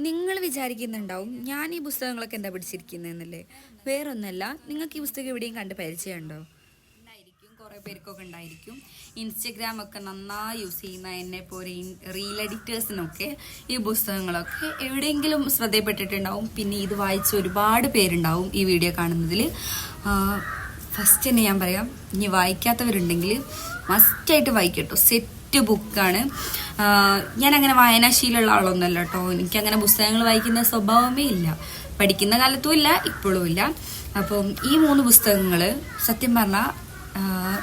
നിങ്ങൾ വിചാരിക്കുന്നുണ്ടാവും ഞാൻ ഈ പുസ്തകങ്ങളൊക്കെ എന്താ പിടിച്ചിരിക്കുന്നതെന്നല്ലേ വേറൊന്നല്ല നിങ്ങൾക്ക് ഈ പുസ്തകം എവിടെയും കണ്ട് പരിചയമുണ്ടോ? ഉണ്ടായിരിക്കും കുറേ പേർക്കൊക്കെ ഉണ്ടായിരിക്കും. ഇൻസ്റ്റഗ്രാം ഒക്കെ നന്നായി യൂസ് ചെയ്യുന്ന എന്നെ പോലെ റീൽ എഡിറ്റേഴ്സിനൊക്കെ ഈ പുസ്തകങ്ങളൊക്കെ എവിടെയെങ്കിലും ശ്രദ്ധയപ്പെട്ടിട്ടുണ്ടാവും. പിന്നെ ഇത് വായിച്ച ഒരുപാട് പേരുണ്ടാവും ഈ വീഡിയോ കാണുന്നതിൽ. ഫസ്റ്റ് തന്നെ ഞാൻ പറയാം ഇനി വായിക്കാത്തവരുണ്ടെങ്കിൽ മസ്റ്റായിട്ട് വായിക്കട്ടോ. സെറ്റ് ബുക്കാണ്. ഞാൻ അങ്ങനെ വായനാശീലമുള്ള ആളൊന്നുമല്ല കേട്ടോ. എനിക്കങ്ങനെ പുസ്തകങ്ങൾ വായിക്കുന്ന സ്വഭാവമേ ഇല്ല. പഠിക്കുന്ന കാലത്തും ഇല്ല ഇപ്പോഴും ഇല്ല. അപ്പം ഈ മൂന്ന് പുസ്തകങ്ങൾ സത്യം പറഞ്ഞാൽ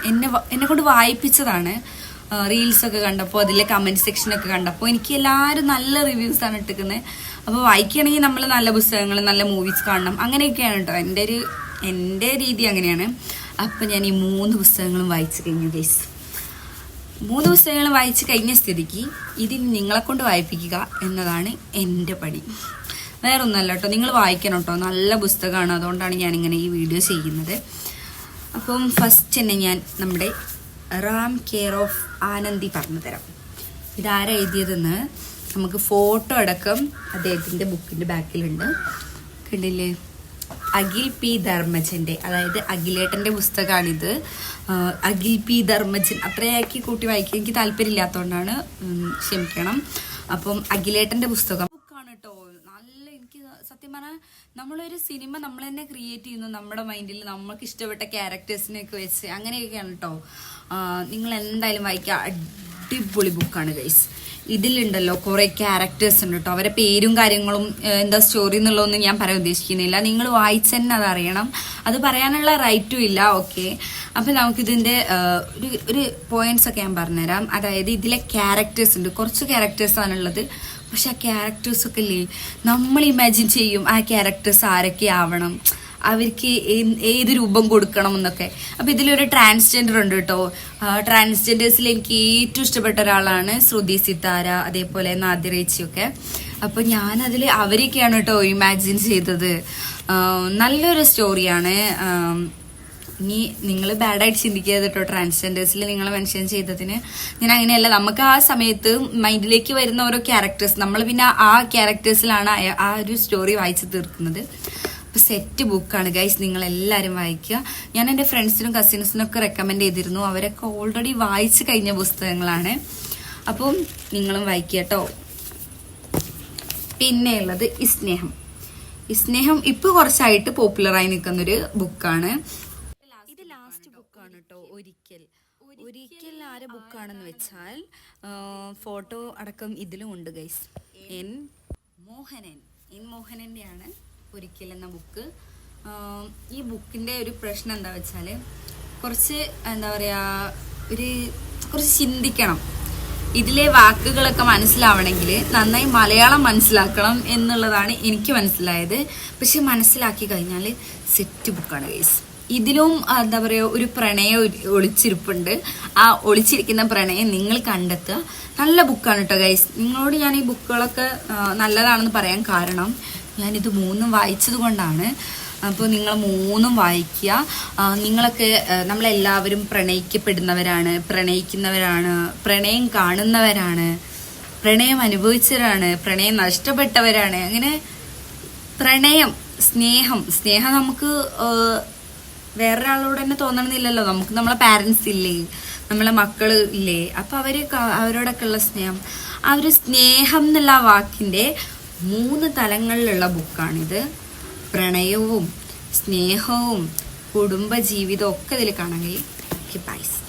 എന്നെ എന്നെ കൊണ്ട് വായിപ്പിച്ചതാണ്. റീൽസൊക്കെ കണ്ടപ്പോൾ അതിലെ കമന്റ് സെക്ഷനൊക്കെ കണ്ടപ്പോൾ എനിക്ക് എല്ലാവരും നല്ല റിവ്യൂസാണ് ഇട്ടിരിക്കുന്നത് അപ്പോൾ വായിക്കുകയാണെങ്കിൽ നമ്മൾ നല്ല പുസ്തകങ്ങൾ നല്ല മൂവീസ് കാണണം. അങ്ങനെയൊക്കെയാണ് കേട്ടോ. എന്റെ ഒരു എന്റെ രീതി അങ്ങനെയാണ്. അപ്പം ഞാൻ ഈ മൂന്ന് പുസ്തകങ്ങളും വായിച്ചു കഴിഞ്ഞു ഗൈസ് മൂന്ന് പുസ്തകങ്ങൾ വായിച്ചു കഴിഞ്ഞ സ്ഥിതിക്ക് ഇതിന് നിങ്ങളെ കൊണ്ട് വായിപ്പിക്കുക എന്നതാണ് എന്റെ പണി വേറെ ഒന്നല്ല കേട്ടോ നിങ്ങൾ വായിക്കണം കേട്ടോ. നല്ല പുസ്തകമാണ് അതുകൊണ്ടാണ് ഞാനിങ്ങനെ ഈ വീഡിയോ ചെയ്യുന്നത്. അപ്പം ഫസ്റ്റ് തന്നെ ഞാൻ നമ്മുടെ റാം കെയർ ഓഫ് ആനന്ദി പറഞ്ഞു തരാം ഇതാരാ എഴുതിയതെന്ന്? നമുക്ക് ഫോട്ടോ അടക്കം അദ്ദേഹത്തിന്റെ ബുക്കിന്റെ ബാക്കിലുണ്ട് കണ്ടില്ലേ? അഖിൽ പി. ധർമ്മജന്റെ അതായത് അഖിലേട്ടന്റെ പുസ്തകമാണിത്. അഖിൽ പി. ധർമ്മജൻ അത്രയാക്കി കൂട്ടി വായിക്കാൻ എനിക്ക് താല്പര്യമില്ലാത്തതുകൊണ്ടാണ് ക്ഷമിക്കണം. അപ്പം അഖിലേട്ടന്റെ പുസ്തകം. ബുക്കാണ് കേട്ടോ നല്ല എനിക്ക് സത്യം പറഞ്ഞാൽ നമ്മളൊരു സിനിമ നമ്മൾ തന്നെ ക്രിയേറ്റ് ചെയ്യുന്നു നമ്മുടെ മൈൻഡിൽ. നമ്മൾക്ക് ഇഷ്ടപ്പെട്ട ക്യാരക്ടേഴ്സിനെയൊക്കെ വെച്ച് അങ്ങനെയൊക്കെയാണ് കേട്ടോ നിങ്ങൾ എന്തായാലും വായിക്കുക അടിപൊളി ബുക്കാണ് ഗൈസ് ഇതിലുണ്ടല്ലോ കുറെ ക്യാരക്ടേഴ്സ് ഉണ്ട് കേട്ടോ അവരെ പേരും കാര്യങ്ങളും എന്താ സ്റ്റോറി എന്നുള്ളതൊന്നും ഞാൻ പറയാൻ ഉദ്ദേശിക്കുന്നില്ല. നിങ്ങൾ വായിച്ച് തന്നെ അത് അറിയണം. അത് പറയാനുള്ള റൈറ്റും ഇല്ല ഓക്കെ അപ്പൊ നമുക്കിതിന്റെ ഒരു ഒരു പോയിന്റ്സ് ഒക്കെ ഞാൻ പറഞ്ഞുതരാം. അതായത് ഇതിലെ ക്യാരക്ടേഴ്സ് ഉണ്ട്. കുറച്ച് ക്യാരക്ടേഴ്സ് ആണുള്ളത് പക്ഷെ ആ ക്യാരക്ടേഴ്സൊക്കെ ഇല്ലേ? നമ്മൾ ഇമാജിൻ ചെയ്യും ആ ക്യാരക്ടേഴ്സ് ആരൊക്കെ ആവണം. അവർക്ക് ഏത് രൂപം കൊടുക്കണം എന്നൊക്കെ. അപ്പൊ ഇതിലൊരു ട്രാൻസ്ജെൻഡർ ഉണ്ട് കേട്ടോ ട്രാൻസ്ജെൻഡേഴ്സിൽ എനിക്ക് ഏറ്റവും ഇഷ്ടപ്പെട്ട ഒരാളാണ് ശ്രുതി സിതാര അതേപോലെ നാദിറേച്ചിയൊക്കെ അപ്പൊ ഞാനതിൽ അവരെയൊക്കെയാണ് കേട്ടോ ഇമാജിൻ ചെയ്തത്. നല്ലൊരു സ്റ്റോറിയാണ് ഇനി നിങ്ങൾ ബാഡായിട്ട് ചിന്തിക്കരുത് കേട്ടോ ട്രാൻസ്ജെൻഡേഴ്സിൽ നിങ്ങൾ മെൻഷൻ ചെയ്തതിന്. ഞാൻ അങ്ങനെയല്ല നമുക്ക് ആ സമയത്ത് മൈൻഡിലേക്ക് വരുന്ന ഓരോ ക്യാരക്ടേഴ്സ് നമ്മൾ പിന്നെ ആ ക്യാരക്ടേഴ്സിലാണ് ആ ഒരു സ്റ്റോറി വായിച്ചു തീർക്കുന്നത്. അപ്പൊ സെറ്റ് ബുക്കാണ് ഗൈസ് നിങ്ങൾ എല്ലാവരും വായിക്കുക. ഞാൻ എന്റെ ഫ്രണ്ട്സിനും കസിൻസിനും ഒക്കെ റെക്കമെൻഡ് ചെയ്തിരുന്നു. അവരൊക്കെ ഓൾറെഡി വായിച്ചു കഴിഞ്ഞ പുസ്തകങ്ങളാണ്. അപ്പം നിങ്ങളും വായിക്കുക കേട്ടോ. പിന്നെ ഉള്ളത് ഇസ്നേഹം ഇസ്നേഹം ഇപ്പൊ കുറച്ചായിട്ട് പോപ്പുലറായി നിൽക്കുന്നൊരു ബുക്കാണ് ഇത് ലാസ്റ്റ് ബുക്കാണ് കേട്ടോ. ഒരിക്കൽ. ഒരിക്കൽ ആരെ ബുക്കാണെന്ന് വെച്ചാൽ ഫോട്ടോ അടക്കം ഇതിലും ഉണ്ട് ഗൈസ് എൻ മോഹനൻ. എൻ മോഹനന്റെയാണ്. ഒരിക്കൽ എന്ന ബുക്ക് ഈ ബുക്കിന്റെ ഒരു പ്രശ്നം എന്താ വെച്ചാൽ കുറച്ച് എന്താ പറയാ ഒരു കുറച്ച് ചിന്തിക്കണം. ഇതിലെ വാക്കുകളൊക്കെ മനസ്സിലാവണമെങ്കിൽ നന്നായി മലയാളം മനസ്സിലാക്കണം എന്നുള്ളതാണ് എനിക്ക് മനസ്സിലായത്. പക്ഷെ മനസ്സിലാക്കി കഴിഞ്ഞാൽ സെറ്റ് ബുക്കാണ് ഗൈസ്. ഇതിലും എന്താ പറയുക ഒരു പ്രണയം ഒളിച്ചിരിപ്പുണ്ട്. ആ ഒളിച്ചിരിക്കുന്ന പ്രണയം നിങ്ങൾ കണ്ടെത്തുക. നല്ല ബുക്കാണ് കേട്ടോ ഗൈസ്. നിങ്ങളോട് ഞാൻ ഈ ബുക്കുകളൊക്കെ നല്ലതാണെന്ന് പറയാൻ കാരണം ഞാനിത് മൂന്നും വായിച്ചത് കൊണ്ടാണ്. അപ്പോൾ നിങ്ങൾ മൂന്നും വായിക്കുക. നിങ്ങളൊക്കെ നമ്മളെല്ലാവരും പ്രണയിക്കപ്പെടുന്നവരാണ് പ്രണയിക്കുന്നവരാണ് പ്രണയം കാണുന്നവരാണ് പ്രണയം അനുഭവിച്ചവരാണ് പ്രണയം നഷ്ടപ്പെട്ടവരാണ്. അങ്ങനെ പ്രണയം സ്നേഹം സ്നേഹം നമുക്ക് വേറൊരാളോട് തന്നെ തോന്നണമെന്നില്ലല്ലോ നമുക്ക് നമ്മളെ പാരൻസ് ഇല്ലേ നമ്മളെ മക്കൾ ഇല്ലേ. അപ്പം അവർ അവരോടൊക്കെ ഉള്ള സ്നേഹം. ആ ഒരു സ്നേഹം എന്നുള്ള ആ വാക്കിന്റെ മൂന്ന് തലങ്ങളിലുള്ള ബുക്കാണിത്. പ്രണയവും സ്നേഹവും കുടുംബജീവിതവും ഒക്കെ ഇതിൽ കാണാൻ കഴിയും. ബൈസ്